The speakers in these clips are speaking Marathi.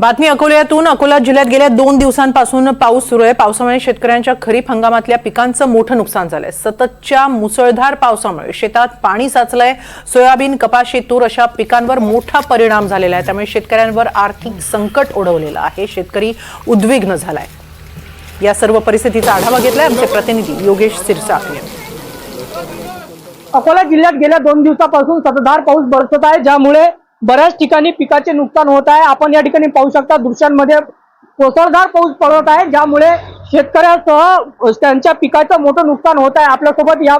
बातमी अकोल्यातून अकोला जिल्ह्यात गेल्या दोन दिवसांपासून पाऊस सुरू आहे. पावसामुळे शेतकऱ्यांच्या खरीप हंगामातल्या पिकांचं मोठं नुकसान झालंय. सततच्या मुसळधार पावसामुळे शेतात पाणी साचलंय. सोयाबीन कपाशी तूर अशा पिकांवर मोठा परिणाम झालेला आहे. त्यामुळे शेतकऱ्यांवर आर्थिक संकट ओढवलेलं आहे. शेतकरी उद्विग्न झालाय. या सर्व परिस्थितीचा आढावा घेतलाय आमचे प्रतिनिधी योगेश सिरसाट यांनी. अकोला जिल्ह्यात गेल्या दोन दिवसापासून सततधार पाऊस बरसत आहे ज्यामुळे बऱ्याच ठिकाणी पिकाचे नुकसान होत आहे. आपण या ठिकाणी पाहू शकता दृश्यांमध्ये कोसळधार पाऊस पडत आहे ज्यामुळे शेतकऱ्यासह त्यांच्या पिकाचं मोठं नुकसान होत आहे. आपल्यासोबत या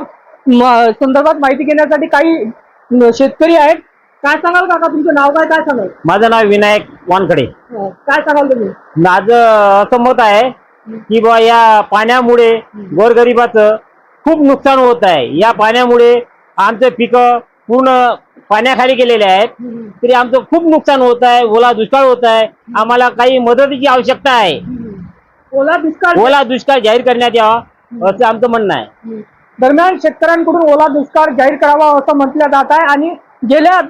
संदर्भात माहिती घेण्यासाठी काही शेतकरी आहेत. काय सांगाल काका तुमचं नाव काय काय सांगाल? माझं नाव विनायक वानखडे. अं, काय सांगाल तुम्ही? माझं असं मत आहे की बा या पाण्यामुळे गोरगरिबाचं खूप नुकसान होत आहे. या पाण्यामुळे आमचे पिकं पूर्ण पाण्याखाली गेलेले आहेत. तरी आमचं खूप नुकसान होत आहे. ओला दुष्काळ होत आहे. आम्हाला काही मदतीची आवश्यकता आहे. ओला दुष्काळ ओला दुष्काळ जाहीर करण्यात यावा असं आमचं म्हणणं आहे. दरम्यान शेतकऱ्यांकडून ओला दुष्काळ जाहीर करावा असं म्हटलं जात आहे. आणि गेल्या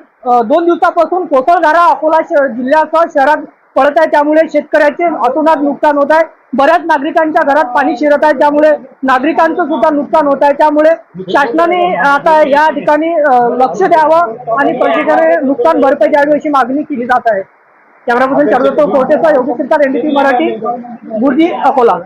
दोन दिवसापासून कोसळधारा अकोला जिल्ह्यासह शहरात पडत आहे. त्यामुळे शेतकऱ्याचे अतोनात नुकसान होत आहे. बऱ्याच नागरिकांच्या घरात पाणी शिरत आहे. त्यामुळे नागरिकांचं सुद्धा नुकसान होत आहे. त्यामुळे शासनाने आता या ठिकाणी लक्ष द्यावं आणि प्रशासनाने नुकसान भरपाई द्यावी अशी मागणी केली जात आहे. Camera person Chandrapur Kotecha Yogesh Sarkar NDP Marathi गुरुजी अकोला.